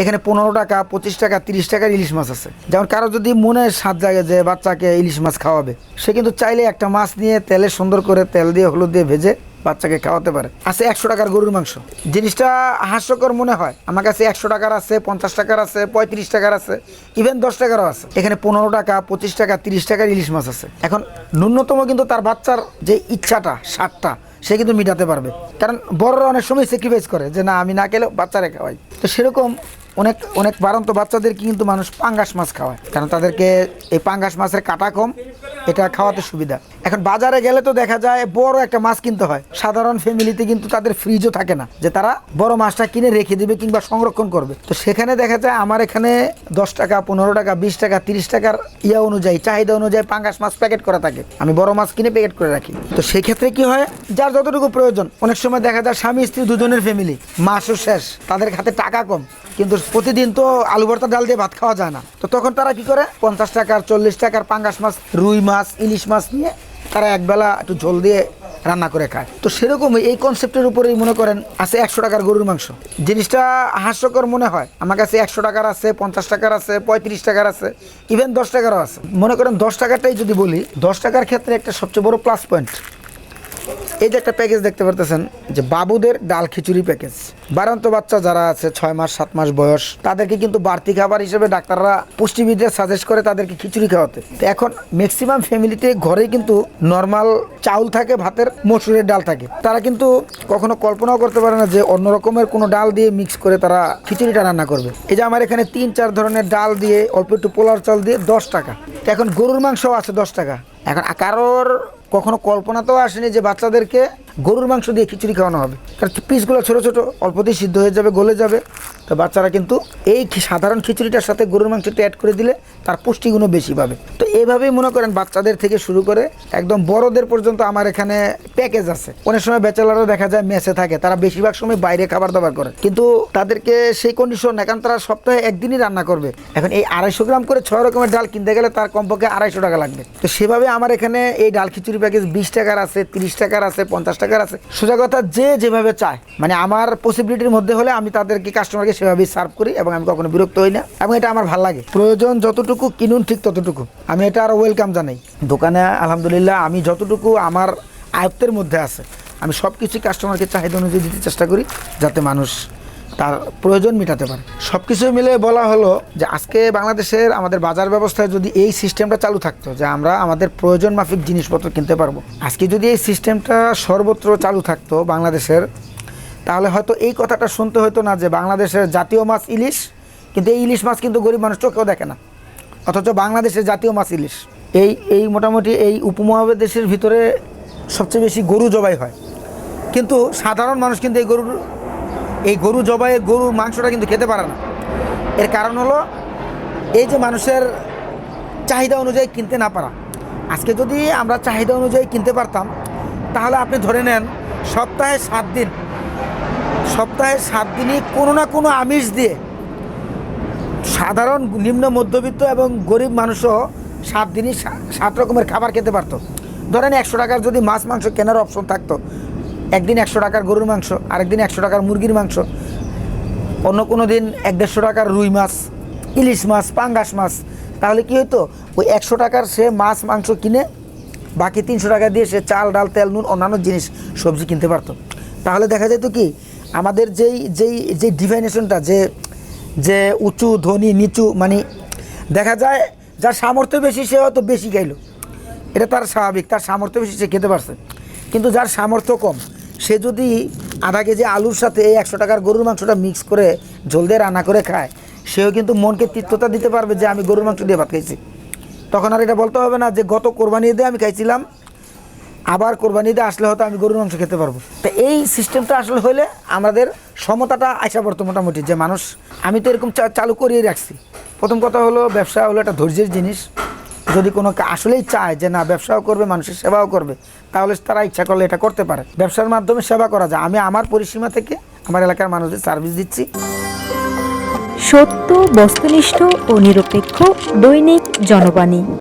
এখানে পনেরো টাকা, পঁচিশ টাকা, তিরিশ টাকার ইলিশ মাছ আছে। যেমন কারও যদি মনে স্বাদ জাগে যে বাচ্চাকে ইলিশ মাছ খাওয়াবে, সে কিন্তু চাইলে একটা মাছ নিয়ে তেলে সুন্দর করে তেল দিয়ে হলুদ দিয়ে ভেজে বাচ্চাকে খাওয়াতে পারে। আছে একশো টাকার গরুর মাংস। জিনিসটা হাস্যকর মনে হয়। আমার কাছে একশো টাকার আছে, পঞ্চাশ টাকার আছে, পঁয়ত্রিশ টাকার আছে ইভেন দশ টাকারও আছে। এখানে পনেরো টাকা, পঁচিশ টাকা, তিরিশ টাকার ইলিশ মাছ আছে। এখন ন্যূনতম কিন্তু তার বাচ্চার যে ইচ্ছাটা, স্বাদটা, সে কিন্তু মিটাতে পারবে। কারণ বড়রা অনেক সময় স্যাক্রিফাইস করে যে, না, আমি না খেলেও বাচ্চারা খাওয়াই। তো সেরকম অনেক অনেক বারন্ত বাচ্চাদের কিন্তু মানুষ পাঙ্গাস মাছ খাওয়ায়। কারণ তাদেরকে এই পাঙ্গাস মাছের কাটা কম, এটা খাওয়াতে সুবিধা। এখন বাজারে গেলে তো দেখা যায় বড় একটা মাছ কিনতে হয়। সাধারণ ফ্যামিলিতে কিন্তু তাদের ফ্রিজও থাকে না, যে তারা বড় মাছটা কিনে রেখে দিবে কিংবা সংরক্ষণ করবে। তো সেখানে দেখা যায় আমার এখানে দশ টাকা, পনেরো টাকা, বিশ টাকা, তিরিশ টাকার ইয়া অনুযায়ী, চাহিদা অনুযায়ী পাঙ্গাস মাছ প্যাকেট করা থাকে। আমি বড় মাছ কিনে প্যাকেট করে রাখি। তো সেক্ষেত্রে কি হয়, যার যতটুকু প্রয়োজন, অনেক সময় দেখা যায় স্বামী স্ত্রী দুজনের ফ্যামিলি মাসও শেষ, তাদের হাতে টাকা কম। কিন্তু প্রতিদিন তো আলু ভর্তা, ডাল দিয়ে ভাত খাওয়া যায় না। তো তখন তারা কি করে? পঞ্চাশ টাকার চল্লিশ টাকার পাঙ্গাস মাছ, রুই মাছ, ইলিশ মাছ নিয়ে তারা একবেলা একটু ঝোল দিয়ে রান্না করে খায়। তো সেরকমই এই কনসেপ্টের উপরেই মনে করেন আছে একশো টাকার গরুর মাংস। জিনিসটা হাস্যকর মনে হয়। আমার কাছে একশো টাকার আছে, পঞ্চাশ টাকার আছে, পঁয়ত্রিশ টাকার আছে ইভেন দশ টাকারও আছে। মনে করেন দশ টাকারটাই যদি বলি, দশ টাকার ক্ষেত্রে একটা সবচেয়ে বড় প্লাস পয়েন্ট এই যে একটা প্যাকেজ দেখতে পারতেছেন, যে বাবুদের ডাল খিচুড়ি প্যাকেজ বারান্ত বাচ্চা যারা আছে, ছয় মাস, সাত মাস বয়স, তাদেরকে কিন্তু বাড়তি খাবার হিসেবে ডাক্তাররা পুষ্টিবিদরা সাজেস্ট করে তাদেরকে খিচুড়ি খাওয়াতে। তো এখন ম্যাক্সিমাম ফ্যামিলিতে ঘরেই কিন্তু নর্মাল চাউল থাকে, ভাতের, মসুরের ডাল থাকে। তারা কিন্তু কখনো কল্পনাও করতে পারে না যে অন্য রকমের কোনো ডাল দিয়ে মিক্স করে তারা খিচুড়িটা রান্না করবে। এই যে আমার এখানে তিন, চার ধরনের ডাল দিয়ে অল্প একটু পোলার চাল দিয়ে দশ টাকা। এখন গরুর মাংসও আছে দশ টাকা। এখন কারোর কখনো কল্পনাতেও আসেনি যে বাচ্চাদেরকে গরুর মাংস দিয়ে খিচুড়ি খাওয়ানো হবে। কারণ পিসগুলো ছোটো ছোটো, অল্পতেই সিদ্ধ হয়ে যাবে, গলে যাবে। তো বাচ্চারা কিন্তু এই সাধারণ খিচুড়িটার সাথে গরুর মাংসটা অ্যাড করে দিলে তার পুষ্টিগুণও বেশি পাবে। তো এইভাবেই মনে করেন বাচ্চাদের থেকে শুরু করে একদম বড়দের পর্যন্ত আমার এখানে প্যাকেজ আছে। অনেক সময় বেচালারও দেখা যায় মেসে থাকে, তারা বেশিরভাগ সময় বাইরে খাবার দাবার করে। কিন্তু তাদেরকে সেই কন্ডিশন না কারণ তারা সপ্তাহে একদিনই রান্না করবে। এখন এই আড়াইশো গ্রাম করে ছয় রকমের ডাল কিনতে গেলে তার কমপক্ষে আড়াইশো টাকা লাগবে। তো সেভাবে আমার এখানে এই ডাল খিচুড়ি প্যাকেজ বিশ টাকার আছে, তিরিশ টাকার আছে, পঞ্চাশ টাকার আছে। সোজা কথা, যে যেভাবে চায় মানে আমার পসিবিলিটির মধ্যে হলে আমি তাদেরকে কাস্টমারকে সেভাবেই সার্ভ করি এবং আমি কখনো বিরক্ত হই না। এবং এটা আমার ভালো লাগে। প্রয়োজন যতটুকু কিনুন ঠিক ততটুকু। আমি এটা আরও ওয়েলকাম জানাই। দোকানে আলহামদুলিল্লাহ আমি যতটুকু আমার আয়ত্তের মধ্যে আছে, আমি সব কিছুই কাস্টমারকে চাহিদা অনুযায়ী দিতে চেষ্টা করি, যাতে মানুষ তার প্রয়োজন মেটাতে পারে। সব কিছু মিলে বলা হলো যে আজকে বাংলাদেশের আমাদের বাজার ব্যবস্থায় যদি এই সিস্টেমটা চালু থাকতো, যে আমরা আমাদের প্রয়োজন মাফিক জিনিসপত্র কিনতে পারব। আজকে যদি এই সিস্টেমটা সর্বত্র চালু থাকতো বাংলাদেশের, তাহলে হয়তো এই কথাটা শুনতে হতো না যে বাংলাদেশের জাতীয় মাছ ইলিশ, কিন্তু এই ইলিশ মাছ কিন্তু গরিব মানুষ চোখেও দেখে না। অথচ বাংলাদেশের জাতীয় মাছ ইলিশ, এই এই মোটামুটি এই উপমহাদেশের ভিতরে সবচেয়ে বেশি গরু জবাই হয়। কিন্তু সাধারণ মানুষ কিন্তু এই গরুর এই গরু জবাই গরু মাংসটা কিন্তু খেতে পারে না। এর কারণ হলো, এই যে মানুষের চাহিদা অনুযায়ী কিনতে না পারা। আজকে যদি আমরা চাহিদা অনুযায়ী কিনতে পারতাম, তাহলে আপনি ধরে নেন, সপ্তাহে সাত দিন, সপ্তাহে সাত দিনই কোনো না কোনো আমিষ দিয়ে সাধারণ নিম্ন মধ্যবিত্ত এবং গরিব মানুষও সাত দিনই সাত রকমের খাবার খেতে পারতো। ধরেন একশো টাকার যদি মাছ মাংস কেনার অপশন থাকতো একদিন একশো টাকার গরুর মাংস, আরেকদিন একশো টাকার মুরগির মাংস। অন্য কোনো দিন এক দেড়শো টাকার রুই মাছ, ইলিশ মাছ, পাঙ্গাস মাছ। তাহলে কি হতো ওই একশো টাকার সে মাছ, মাংস কিনে বাকি তিনশো টাকা দিয়ে সে চাল, ডাল, তেল, নুন, অন্যান্য জিনিস, সবজি কিনতে পারতো। তাহলে দেখা যেত কি, আমাদের যেই যেই যে ডিফাইনেশনটা যে যে উঁচু, ধনী, নিচু মানে দেখা যায় যার সামর্থ্য বেশি, সে হয়তো বেশি খাইলো। এটা তার স্বাভাবিক, তার সামর্থ্য বেশি সে খেতে পারছে। কিন্তু যার সামর্থ্য কম সে যদি আধা কেজি আলুর সাথে এই একশো টাকার গরুর মাংসটা মিক্স করে ঝোল দিয়ে রান্না করে খায়, সেও কিন্তু মনকে তৃপ্ততা দিতে পারবে যে আমি গরুর মাংস দিয়ে ভাত খাইছি। তখন আর এটা বলতে হবে না যে গত কোরবানি দিয়ে আমি খাইছিলাম, আবার কোরবানি দিয়ে আসলে হয়তো আমি গরুর মাংস খেতে পারব। তো এই সিস্টেমটা আসলে হলে আমাদের সমতাটা আসা পড়তো মোটামুটি যে মানুষ, আমি তো এরকম চালু করিয়ে রাখছি। প্রথম কথা হলো ব্যবসা হলো একটা ধৈর্যের জিনিস। যদি কোনো আসলেই চায় যে না, ব্যবসাও করবে, মানুষের সেবাও করবে, তাহলে তারা ইচ্ছা করলে এটা করতে পারে। ব্যবসার মাধ্যমে সেবা করা যায়। আমি আমার পরিসীমা থেকে আমার এলাকার মানুষদের সার্ভিস দিচ্ছি। সত্য, বস্তুনিষ্ঠ ও নিরপেক্ষ দৈনিক জনবাণী।